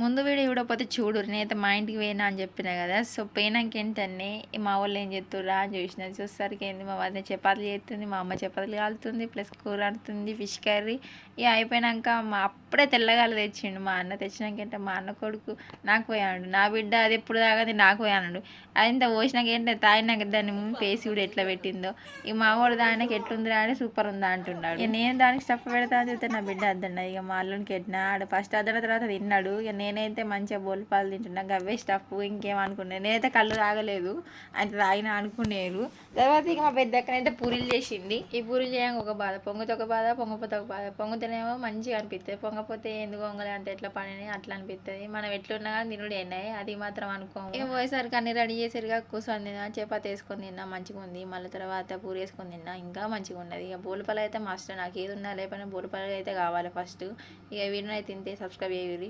ముందు వీడియో ఇవ్వకపోతే చూడు నేనైతే మా ఇంటికి పోయినా అని చెప్పిన కదా. సో పోయినాకేంటనే మా వాళ్ళు ఏం చేస్తుర్రా అని చూసిన. చూసరికి ఏంది మా వదిన చపాతీలు చేస్తుంది మా అమ్మ చపాతీలు కాలుతుంది ప్లస్ కూర అడుతుంది ఫిష్ కర్రీ. ఇక అయిపోయినాక మా అప్పుడే తెల్లగాలు తెచ్చిండు. మా అన్న తెచ్చినాక ఏంటంటే మా అన్న కొడుకు నాకు పోయాడు నా బిడ్డ అది ఎప్పుడు తాగది నాకు పోయాడు అదింత పోసినాక ఏంటంటే తాగినాక దాన్ని పేసి కూడా ఎట్లా పెట్టిందో. ఈ మా వాడు దానికి ఎట్లుందిరా అని సూపర్ ఉందా అంటున్నాడు. ఇక నేను దానికి స్టఫ్ పెడతా అని చెప్తే నా బిడ్డ అద్దండి ఇక మా అల్లునికి ఎట్టినా ఆడ ఫస్ట్ అద్దన తర్వాత తిన్నాడు. ఇక నేనైతే మంచిగా బోల్పాలు తింటున్నా. గవ్వే స్టఫ్ ఇంకేం అనుకున్నాను నేనైతే కళ్ళు తాగలేదు. అంత తాగిన అనుకునేరు. తర్వాత ఇక మా పెద్ద అక్కనైతే పూరీలు చేసింది. ఈ పూరీలు చేయంగా ఒక బాధ. పొంగితే ఒక బాధ పొంగపోతే ఒక బాధ. పొంగితేనేమో మంచిగా అనిపిస్తుంది పొంగపోతే ఎందుకు పొంగలే అంటే ఎట్లా పని అట్లా అనిపిస్తుంది మనం ఎట్లున్నా కానీ తినుడు ఎన్నాయి అది మాత్రం అనుకోము. ఇక పోయేసరికి అన్ని రెడీ చేసేరుగా కూర్చొని తిన్నా. చపాతి వేసుకొని తిన్నా. మంచిగా ఉంది. మళ్ళీ తర్వాత పూరి వేసుకొని తిన్నా. ఇంకా మంచిగా ఉన్నది. ఇక బోలుపల్లి అయితే మస్ట్ నాకు ఏది ఉన్నా లేకపోయినా బోలుపల్లి అయితే కావాలి ఫస్ట్ ఇక వీడిని అయితే తింటే సబ్స్క్రైబ్ చేయరు